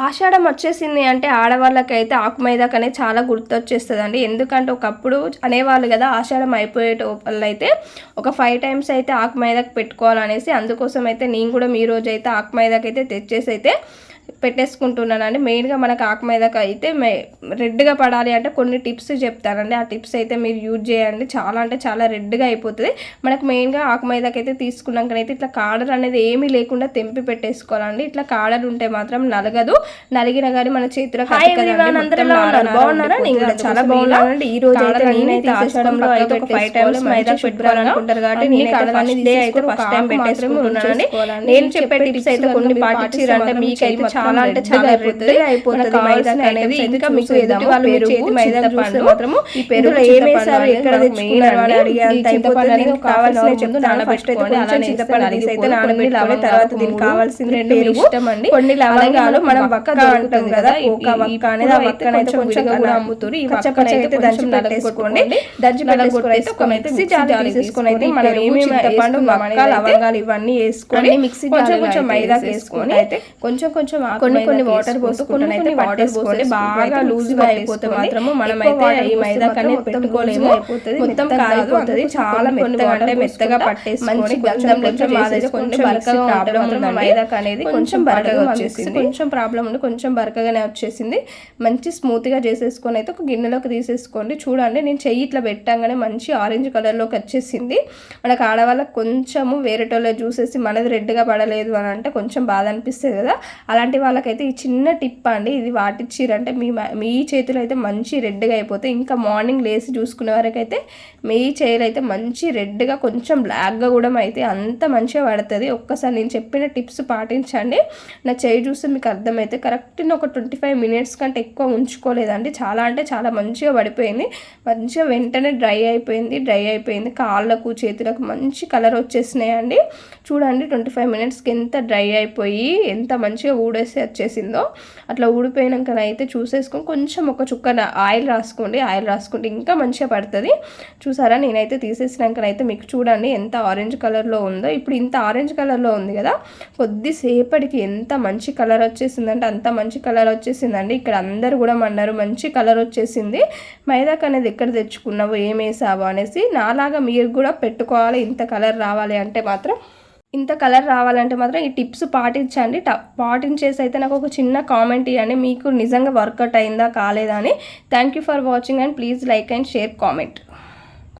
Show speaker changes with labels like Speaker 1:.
Speaker 1: ఆషాఢం వచ్చేసింది అంటే ఆడవాళ్ళకైతే ఆకుమైదాక్ అనేది చాలా గుర్తొచ్చేస్తుంది అండి ఎందుకంటే ఒకప్పుడు అనేవాళ్ళు కదా ఆషాఢం అయిపోయేటోళ్ళు అయితే ఒక ఫైవ్ టైమ్స్ అయితే ఆకు మైదాకు పెట్టుకోవాలనేసి అందుకోసం అయితే నేను కూడా మీ రోజు అయితే ఆకు మైదాకైతే అయితే తెచ్చేసి అయితే పెట్టేసుకుంటున్నానండి. మెయిన్గా మనకు ఆకు మీదకి అయితే రెడ్గా పడాలి అంటే కొన్ని టిప్స్ చెప్తానండి. ఆ టిప్స్ అయితే మీరు యూజ్ చేయండి. చాలా అంటే చాలా రెడ్గా అయిపోతుంది. మనకు మెయిన్గా ఆకు మీదకి అయితే తీసుకున్నాకనైతే ఇట్లా కాడర్ అనేది ఏమీ లేకుండా తెంపి పెట్టేసుకోవాలండి. ఇట్లా కాడర్ ఉంటే మాత్రం నలగదు. నలిగిన కానీ మన చేతిలో బాగున్నారా? నేను చాలా బాగున్నానండి ఈ రోజు అయితే నేనైతే ఆషాఢంలో అయితే ఒక ఫైవ్ టైమ్స్ మైదా పెట్టుకోవాలనుకుంటారు కాబట్టి నేను కాడలన్నీ అయితే ఫస్ట్ టైం పెట్టేసుకుంటున్నానండి నేను చెప్పే టిప్స్ అయితే కొన్ని పాటించారంటే మీకైతే చాలా అంటే చాలా రెడ్గా అయిపోతుంది. మైదా అనేది ఇంకా మీకు ఎదుటి వాళ్ళు మీ చేతి మైదా చూస్తే మాత్రము ఈ పెరుగులో ఏమేసారు ఎక్కడ తెచ్చుకున్నారు అని అడిగే అంత అయిపోతుంది కావాల్సిన ముందు నానబెట్టుకోండి అలానే చింతపండు అరిసి అయితే నానబెట్టుకోవాలి తర్వాత దీనికి కావాల్సింది రెండు ఇష్టం అండి కొన్ని లవంగాలు మనం వక్క అంటాం కదా ఒక వక్క అనేది ఆ వక్క అయితే కొంచెం కూడా అమ్ముతారు ఈ వక్క అయితే దంచి పెట్టేసుకోండి దంచి పెట్టేసుకొని అయితే ఒక మిక్సీ జార్ తీసుకొని అయితే మనం ఏమేమి చింతపండు వక్క లవంగాలు ఇవన్నీ వేసుకొని మిక్సీ కొంచెం కొంచెం మైదా వేసుకొని అయితే కొంచెం కొంచెం కొన్ని కొన్ని వాటర్ పోసుకుంటాను. అయితే వాటర్ పోసుకొని బాగా లూజ్గా అయిపోతే మాత్రము మనం అయితే ఈ మైదా అనేది పెట్టుకోలేము. మొత్తం కాలిపోతుంది చాలా మెత్తగా అంటే మెత్తగా పట్టేసుకొని కొంచెం కొంచెం బరకగా ప్రాబ్లం ఉంది మైదా అనేది కొంచెం బరకగా వచ్చేసింది. కొంచెం ప్రాబ్లం ఉంది కొంచెం బరకగానే వచ్చేసింది. మంచి స్మూత్గా చేసేసుకొని అయితే ఒక గిన్నెలోకి తీసేసుకోండి. చూడండి నేను చెయ్యి ఇట్లా పెట్టంగానే మంచి ఆరెంజ్ కలర్లోకి వచ్చేసింది. మనకు ఆడవాళ్ళకి కొంచెము వేరేటోళ్ళ చూసేసి మనది రెడ్గా పడలేదు అని అంటే కొంచెం బాధ అనిపిస్తుంది కదా. అలాంటి వాళ్ళకైతే ఈ చిన్న టిప్ అండి ఇది వాటిచ్చిరంటే మీ మీ చేతులు అయితే మంచి రెడ్గా అయిపోతాయి ఇంకా మార్నింగ్ లేసి చూసుకునే వరకు అయితే మీ చేతులు అయితే మంచి రెడ్గా కొంచెం బ్లాక్గా కూడా అయితే అంత మంచిగా పడుతుంది. ఒక్కసారి నేను చెప్పిన టిప్స్ పాటించండి. నా చేయి చూస్తే మీకు అర్థమైతే కరెక్ట్ ఒక ట్వంటీ ఫైవ్ మినిట్స్ కంటే ఎక్కువ ఉంచుకోలేదండి. చాలా అంటే చాలా మంచిగా పడిపోయింది. మంచిగా వెంటనే డ్రై అయిపోయింది డ్రై అయిపోయింది. కాళ్ళకు చేతులకు మంచి కలర్ వచ్చేసినాయండి. చూడండి ట్వంటీ ఫైవ్ మినిట్స్కి ఎంత డ్రై అయిపోయి ఎంత మంచిగా ఊడేసే వచ్చేసిందో. అట్లా ఊడిపోయినాక అయితే చూసేసుకొని కొంచెం ఒక చుక్క ఆయిల్ రాసుకోండి ఆయిల్ రాసుకుంటే ఇంకా మంచిగా పడుతుంది. చూసారా? నేనైతే తీసేసినాకనైతే మీకు చూడండి ఎంత ఆరెంజ్ కలర్లో ఉందో. ఇప్పుడు ఇంత ఆరెంజ్ కలర్లో ఉంది కదా కొద్దిసేపటికి ఎంత మంచి కలర్ వచ్చేసిందంటే అంత మంచి కలర్ వచ్చేసిందండి. ఇక్కడ అందరు కూడా మన్నారు మంచి కలర్ వచ్చేసింది. మైదాక్ అనేది ఎక్కడ తెచ్చుకున్నావు ఏం వేసావు అనేసి. నాలాగా మీరు కూడా పెట్టుకోవాలి ఇంత కలర్ రావాలి అంటే మాత్రం ఇంత కలర్ రావాలంటే మాత్రం ఈ టిప్స్ పాటించండి. పాటించేసి అయితే నాకు ఒక చిన్న కామెంట్ ఇవ్వండి మీకు నిజంగా వర్కౌట్ అయిందా కాలేదా అని. Thank you for watching and please like and share comment.